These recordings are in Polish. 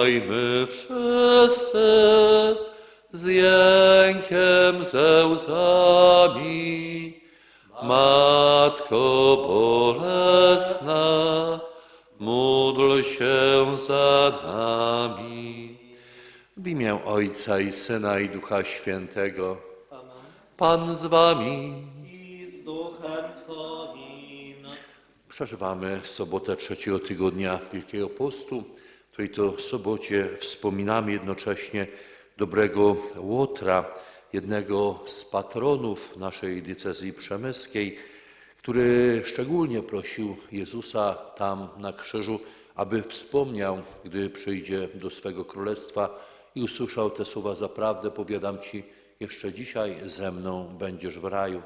Wołajmy wszyscy z jękiem ze łzami. Matko bolesna, módl się za nami. W imię Ojca i Syna i Ducha Świętego. Pan z wami. i z duchem Twoim. Przeżywamy sobotę trzeciego tygodnia Wielkiego Postu, której to sobocie wspominamy jednocześnie dobrego Łotra, jednego z patronów naszej diecezji przemyskiej, który szczególnie prosił Jezusa tam na krzyżu, aby wspomniał, gdy przyjdzie do swego królestwa i usłyszał te słowa, zaprawdę powiadam Ci, jeszcze dzisiaj ze mną będziesz w raju.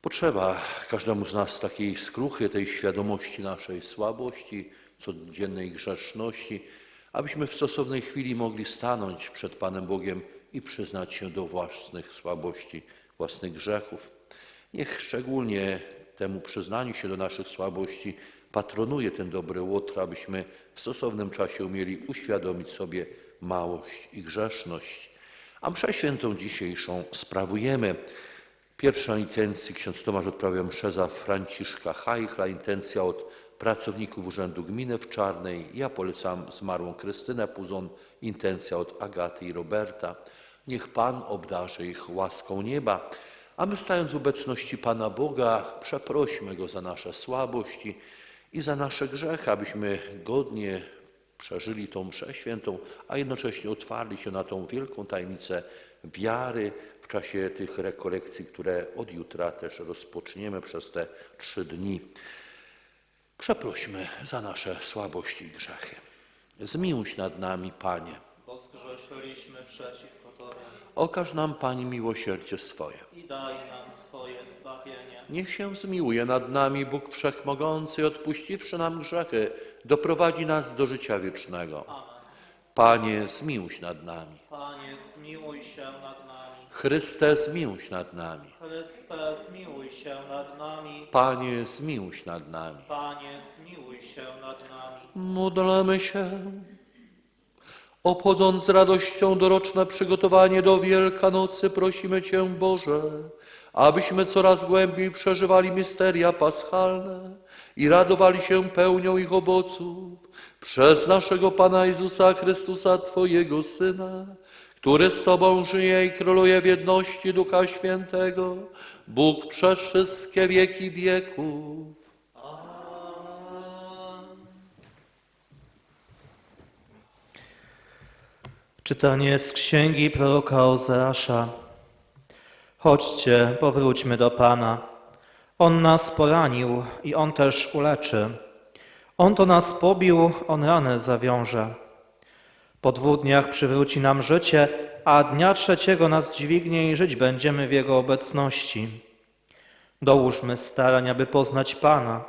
Potrzeba każdemu z nas takiej skruchy, tej świadomości naszej słabości, codziennej grzeszności, abyśmy w stosownej chwili mogli stanąć przed Panem Bogiem i przyznać się do własnych słabości, własnych grzechów. Niech szczególnie temu przyznaniu się do naszych słabości patronuje ten dobry łotr, abyśmy w stosownym czasie umieli uświadomić sobie małość i grzeszność. A mszę świętą dzisiejszą sprawujemy. Pierwsza intencji ksiądz Tomasz odprawia mszę za Franciszka Hajchla, intencja od pracowników Urzędu Gminy w Czarnej. Ja polecam zmarłą Krystynę Puzon, intencja od Agaty i Roberta. Niech Pan obdarzy ich łaską nieba, a my stając w obecności Pana Boga, przeprośmy Go za nasze słabości i za nasze grzechy, abyśmy godnie przeżyli tą mszę świętą, a jednocześnie otwarli się na tą wielką tajemnicę wiary w czasie tych rekolekcji, które od jutra też rozpoczniemy przez te trzy dni. Przeprośmy za nasze słabości i grzechy. Zmiłuj się nad nami, Panie. Bo zgrzeszyliśmy przeciwko Tobie Okaż nam, Pani, miłosierdzie swoje. i daj nam swoje zbawienie. Niech się zmiłuje nad nami Bóg Wszechmogący odpuściwszy nam grzechy, doprowadzi nas do życia wiecznego. Amen. Panie, zmiłuj się nad nami. Panie, zmiłuj się nad nami. Chryste, zmiłuj się nad nami. Chryste, zmiłuj się nad nami. Panie, zmiłuj się nad nami. Panie, zmiłuj się nad nami. Módlmy się. Obchodząc z radością doroczne przygotowanie do Wielkanocy, prosimy Cię, Boże, abyśmy coraz głębiej przeżywali misteria paschalne i radowali się pełnią ich owoców przez naszego Pana Jezusa Chrystusa, Twojego Syna, który z Tobą żyje i króluje w jedności Ducha Świętego, Bóg przez wszystkie wieki wieków. Czytanie z księgi proroka Ozeasza. Chodźcie, powróćmy do Pana. On nas poranił i On też uleczy. On to nas pobił, On ranę zawiąże. Po dwóch dniach przywróci nam życie, a dnia trzeciego nas dźwignie i żyć będziemy w Jego obecności. Dołóżmy starań, aby poznać Pana.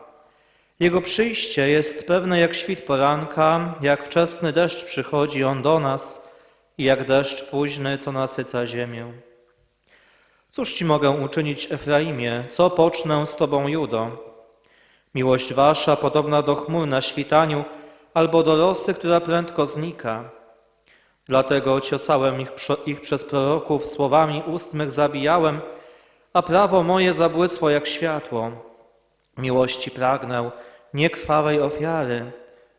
Jego przyjście jest pewne jak świt poranka, jak wczesny deszcz przychodzi On do nas i jak deszcz późny, co nasyca ziemię. Cóż Ci mogę uczynić, Efraimie, co pocznę z Tobą, Judo? Miłość Wasza podobna do chmur na świtaniu albo do rosy, która prędko znika. Dlatego ciosałem ich, ich przez proroków, słowami ust mych zabijałem, a prawo moje zabłysło jak światło. Miłości pragnę, nie krwawej ofiary,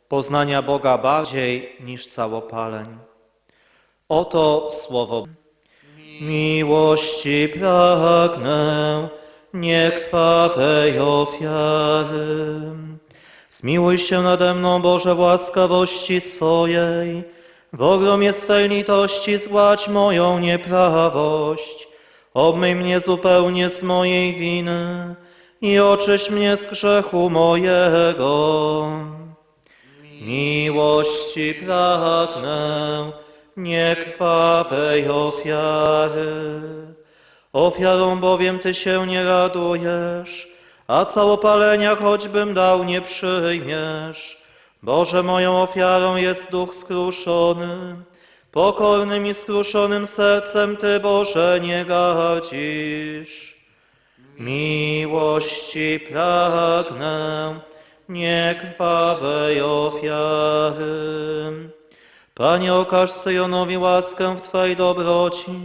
poznania Boga bardziej niż całopaleń. Oto słowo. Miłości pragnę, nie krwawej ofiary. Zmiłuj się nade mną, Boże, w łaskawości swojej. W ogromie swej litości zgładź moją nieprawość. Obmyj mnie zupełnie z mojej winy i oczyść mnie z grzechu mojego. Miłości pragnę, nie krwawej ofiary. Ofiarą bowiem Ty się nie radujesz, a całopalenia choćbym dał nie przyjmiesz. Boże, moją ofiarą jest duch skruszony. Pokornym i skruszonym sercem Ty, Boże, nie gardzisz. Miłości pragnę, nie krwawej ofiary. Panie, okaż Syjonowi łaskę w Twej dobroci.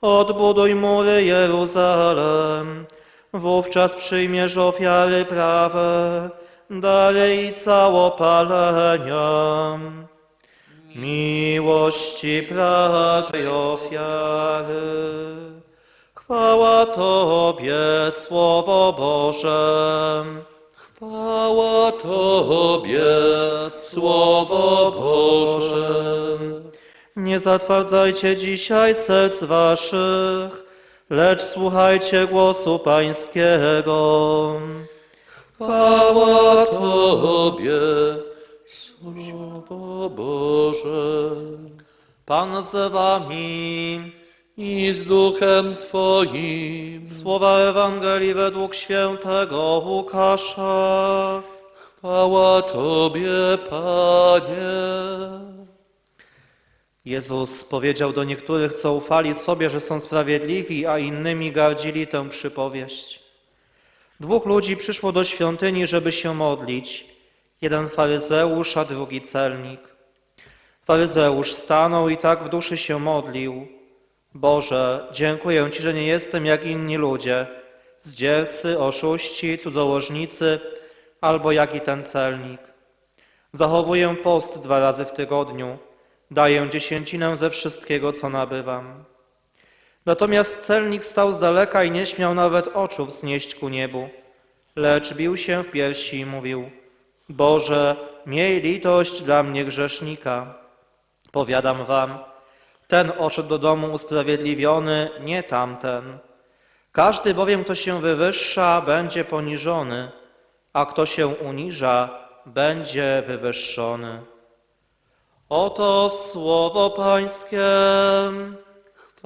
Odbuduj mury Jeruzalem. Wówczas przyjmiesz ofiary prawe, i całopalenia. Miłości pragnę ofiary. Chwała Tobie, Słowo Boże. Chwała Tobie, Słowo Boże. Nie zatwardzajcie dzisiaj serc waszych, lecz słuchajcie głosu Pańskiego. Chwała Tobie, Słowo Boże. Pan z wami. I z duchem Twoim. Słowa Ewangelii według świętego Łukasza. Chwała Tobie, Panie. Jezus powiedział do niektórych, co ufali sobie, że są sprawiedliwi, a innymi gardzili tę przypowieść. Dwóch ludzi przyszło do świątyni, żeby się modlić. Jeden faryzeusz, a drugi celnik. Faryzeusz stanął i tak w duszy się modlił. Boże, dziękuję Ci, że nie jestem jak inni ludzie, zdziercy, oszuści, cudzołożnicy, albo jak i ten celnik. Zachowuję post dwa razy w tygodniu. Daję dziesięcinę ze wszystkiego, co nabywam. Natomiast celnik stał z daleka i nie śmiał nawet oczu wznieść ku niebu, lecz bił się w piersi i mówił: Boże, miej litość dla mnie grzesznika. Powiadam wam, ten odszedł do domu usprawiedliwiony, nie tamten. Każdy bowiem, kto się wywyższa, będzie poniżony, a kto się uniża, będzie wywyższony. Oto słowo Pańskie.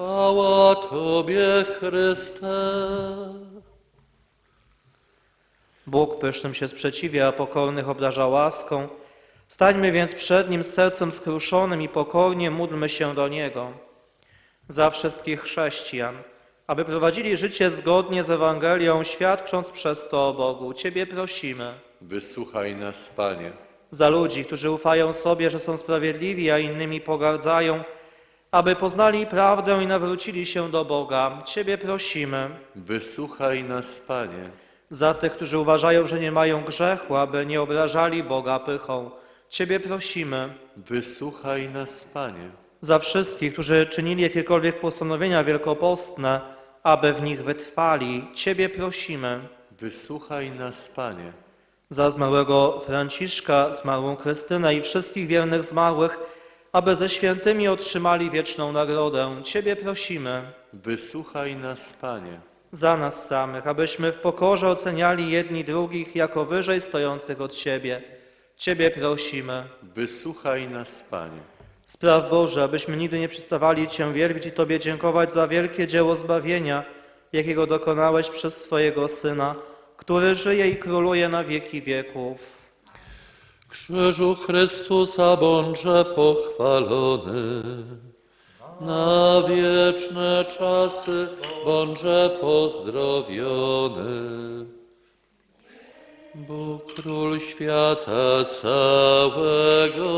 Chwała Tobie, Chryste. Bóg pysznym się sprzeciwia, a pokornych obdarza łaską. Stańmy więc przed Nim z sercem skruszonym i pokornie módlmy się do Niego. Za wszystkich chrześcijan, aby prowadzili życie zgodnie z Ewangelią, świadcząc przez to o Bogu. Ciebie prosimy. Wysłuchaj nas, Panie. Za ludzi, którzy ufają sobie, że są sprawiedliwi, a innymi pogardzają, aby poznali prawdę i nawrócili się do Boga. Ciebie prosimy. Wysłuchaj nas, Panie. Za tych, którzy uważają, że nie mają grzechu, aby nie obrażali Boga pychą. Ciebie prosimy. Wysłuchaj nas, Panie. Za wszystkich, którzy czynili jakiekolwiek postanowienia wielkopostne, aby w nich wytrwali. Ciebie prosimy. Wysłuchaj nas, Panie. Za zmarłego Franciszka, zmarłą Krystynę i wszystkich wiernych zmarłych, aby ze świętymi otrzymali wieczną nagrodę. Ciebie prosimy. Wysłuchaj nas, Panie. Za nas samych, abyśmy w pokorze oceniali jedni drugich jako wyżej stojących od siebie. Ciebie prosimy. Wysłuchaj nas, Panie. Spraw Boże, abyśmy nigdy nie przestawali Cię wielbić i Tobie dziękować za wielkie dzieło zbawienia, jakiego dokonałeś przez swojego Syna, który żyje i króluje na wieki wieków. Krzyżu Chrystusa bądźże pochwalony. Na wieczne czasy bądźże pozdrowiony. Bóg Król świata całego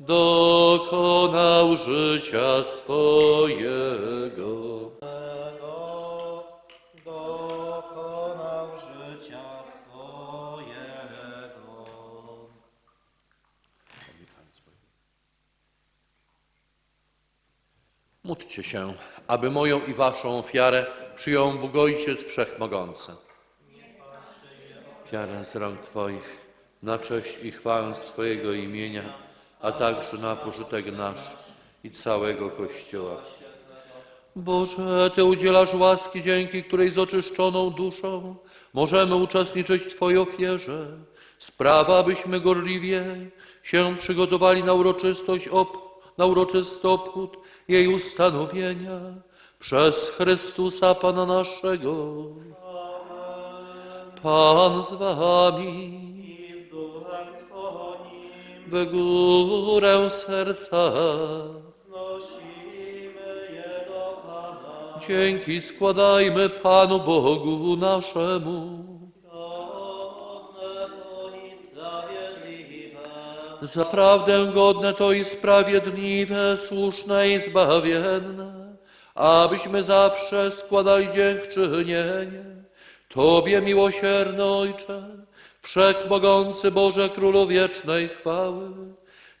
dokonał życia swojego. Módlcie się, aby moją i waszą ofiarę przyjął Bóg Ojciec Wszechmogący. Ofiarę z rąk Twoich, na cześć i chwałę swojego imienia, a także na pożytek nasz i całego Kościoła. Boże, Ty udzielasz łaski, dzięki której z oczyszczoną duszą możemy uczestniczyć w Twojej ofierze. Sprawa, abyśmy gorliwiej się przygotowali na uroczystość ob, na uroczysty obchód jej ustanowienia przez Chrystusa Pana naszego. Pan z Wami. W górę serca. Znosimy je do Pana. Dzięki składajmy Panu Bogu naszemu. Zaprawdę godne to i sprawiedliwe, słuszne i zbawienne, abyśmy zawsze składali dziękczynienie Tobie, miłosierny Ojcze, Wszechmogący Boże Królu wiecznej chwały.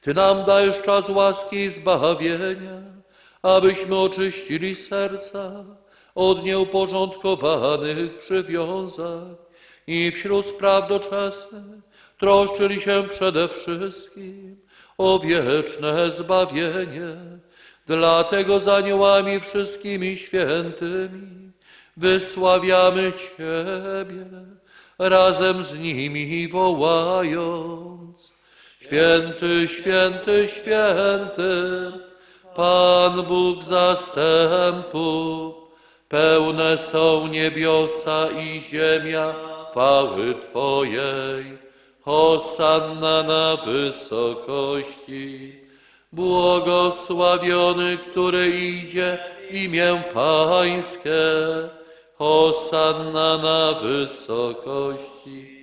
Ty nam dajesz czas łaski i zbawienia, abyśmy oczyścili serca od nieuporządkowanych przywiązań i wśród spraw doczesnych troszczyli się przede wszystkim o wieczne zbawienie. Dlatego z aniołami wszystkimi świętymi wysławiamy Ciebie, razem z nimi wołając. Święty, święty, święty, Pan Bóg zastępów, pełne są niebiosa i ziemia chwały Twojej. Hosanna na wysokości. Błogosławiony, który idzie w imię Pańskie. Hosanna na wysokości.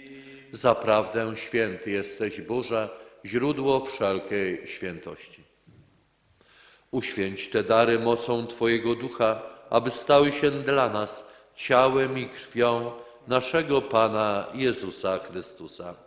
Zaprawdę święty jesteś Boże, źródło wszelkiej świętości. Uświęć te dary mocą Twojego Ducha, aby stały się dla nas ciałem i krwią naszego Pana Jezusa Chrystusa.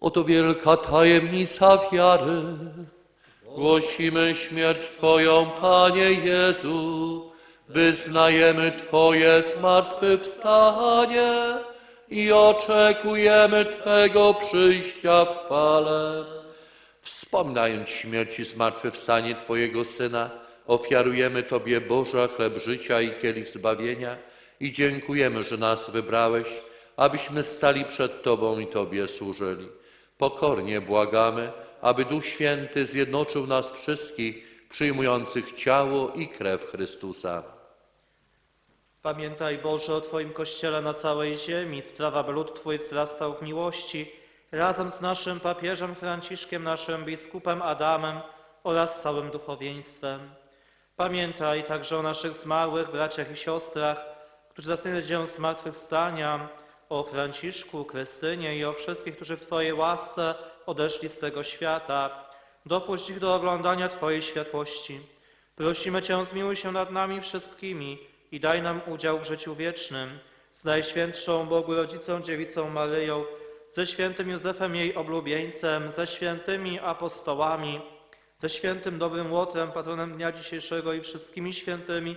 Oto wielka tajemnica wiary. Głosimy śmierć Twoją, Panie Jezu. Wyznajemy Twoje zmartwychwstanie i oczekujemy Twego przyjścia w chwale. Wspominając śmierć i zmartwychwstanie Twojego Syna, ofiarujemy Tobie Boże chleb życia i kielich zbawienia i dziękujemy, że nas wybrałeś, abyśmy stali przed Tobą i Tobie służyli. Pokornie błagamy, aby Duch Święty zjednoczył nas wszystkich, przyjmujących ciało i krew Chrystusa. Pamiętaj Boże o Twoim Kościele na całej ziemi, sprawa, by lud Twój wzrastał w miłości, razem z naszym papieżem Franciszkiem, naszym biskupem Adamem oraz całym duchowieństwem. Pamiętaj także o naszych zmarłych braciach i siostrach, którzy zasnęli dziełem zmartwychwstania, o Franciszku, Krystynie i o wszystkich, którzy w Twojej łasce odeszli z tego świata. Dopuść ich do oglądania Twojej światłości. Prosimy Cię, zmiłuj się nad nami wszystkimi i daj nam udział w życiu wiecznym. Z Najświętszą Bogu Rodzicą Dziewicą Maryją, ze świętym Józefem jej oblubieńcem, ze świętymi apostołami, ze świętym dobrym Łotrem, patronem dnia dzisiejszego i wszystkimi świętymi,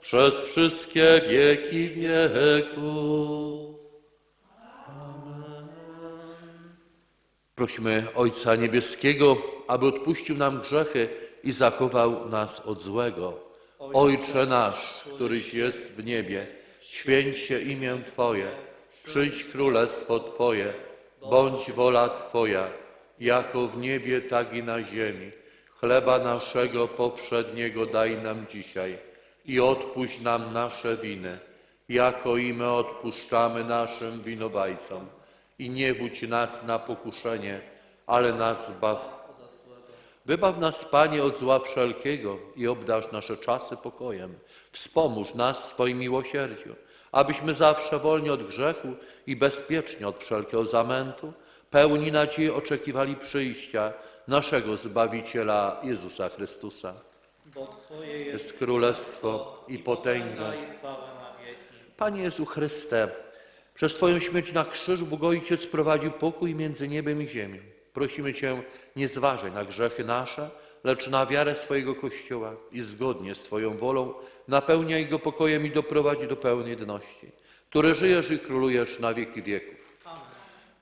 przez wszystkie wieki wieków. Prosimy Ojca Niebieskiego, aby odpuścił nam grzechy i zachował nas od złego. Ojcze nasz, któryś jest w niebie, święć się imię Twoje, przyjdź królestwo Twoje, bądź wola Twoja, jako w niebie, tak i na ziemi. Chleba naszego powszedniego daj nam dzisiaj i odpuść nam nasze winy, jako i my odpuszczamy naszym winowajcom. I nie wódź nas na pokuszenie, ale nas zbaw. Wybaw nas, Panie, od zła wszelkiego i obdarz nasze czasy pokojem. Wspomóż nas swoim miłosierdziu, abyśmy zawsze wolni od grzechu i bezpiecznie od wszelkiego zamętu, pełni nadziei oczekiwali przyjścia naszego Zbawiciela Jezusa Chrystusa. Bo Twoje jest królestwo i potęga. Panie Jezu Chryste, przez Twoją śmierć na krzyżu Bóg Ojciec prowadził pokój między niebem i ziemią. Prosimy Cię, nie zważaj na grzechy nasze, lecz na wiarę swojego Kościoła i zgodnie z Twoją wolą napełniaj go pokojem i doprowadź do pełnej jedności, który żyjesz i królujesz na wieki wieków.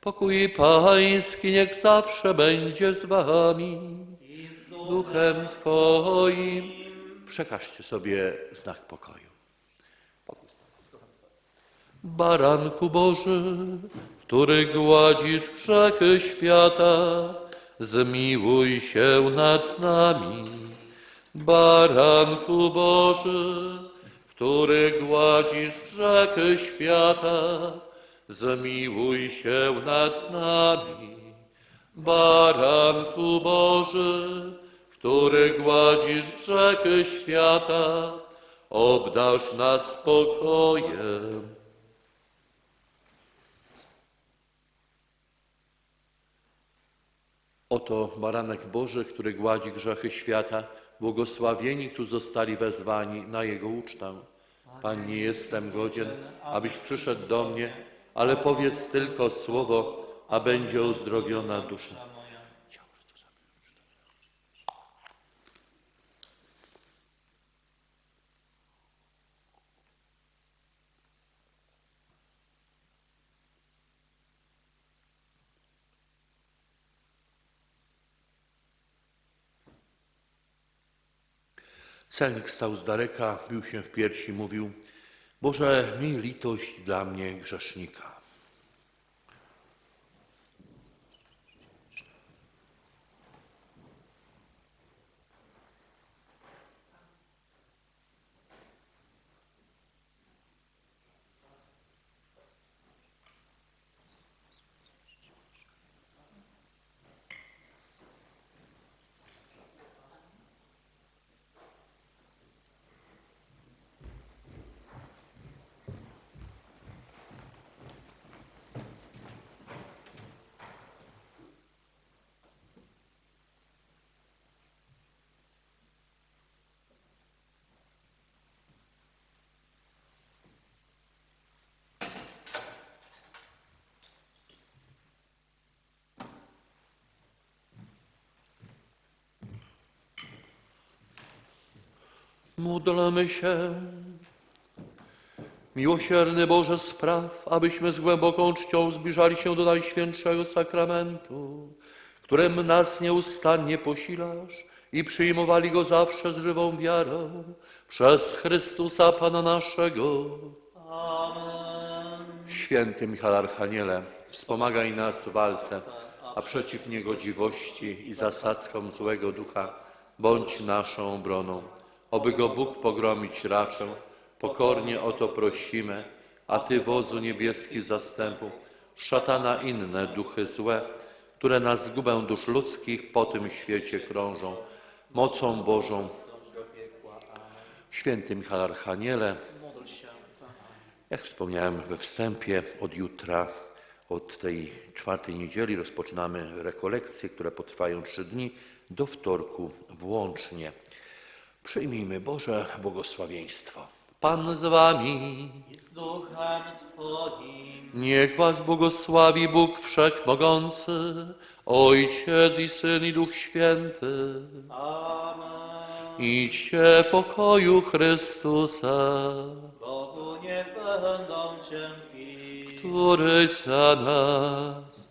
Pokój Pański niech zawsze będzie z Wami, duchem Twoim. Przekażcie sobie znak pokoju. Baranku Boży, który gładzisz grzechy świata, zmiłuj się nad nami. Baranku Boży, który gładzisz grzechy świata, zmiłuj się nad nami. Baranku Boży, który gładzisz grzechy świata, obdarz nas spokojem. Oto baranek Boży, który gładzi grzechy świata, błogosławieni, którzy zostali wezwani na Jego ucztę. Pan, nie jestem godzien, abyś przyszedł do mnie, ale powiedz tylko słowo, a będzie uzdrowiona dusza. Celnik stał z daleka, bił się w piersi, mówił: Boże, miej litość dla mnie grzesznika. Módlmy się. Miłosierny Boże, spraw, abyśmy z głęboką czcią zbliżali się do Najświętszego Sakramentu, którym nas nieustannie posilasz i przyjmowali go zawsze z żywą wiarą przez Chrystusa Pana naszego. Amen. Święty Michał Archaniele, wspomagaj nas w walce, a przeciw niegodziwości i zasadzkom złego ducha bądź naszą obroną. Oby go Bóg pogromić raczył, pokornie o to prosimy, a Ty, wodzu niebieski zastępu, szatana inne duchy złe, które na zgubę dusz ludzkich po tym świecie krążą, mocą Bożą. Święty Michał Archaniele, jak wspomniałem we wstępie, od jutra, od tej czwartej niedzieli rozpoczynamy rekolekcje, które potrwają trzy dni, do wtorku włącznie. Przyjmijmy Boże błogosławieństwo. Pan z wami, I z duchem Twoim. niech was błogosławi Bóg Wszechmogący, Ojciec i Syn i Duch Święty. Amen. Idźcie pokoju Chrystusa, Bogu nie będą cienki. który za nas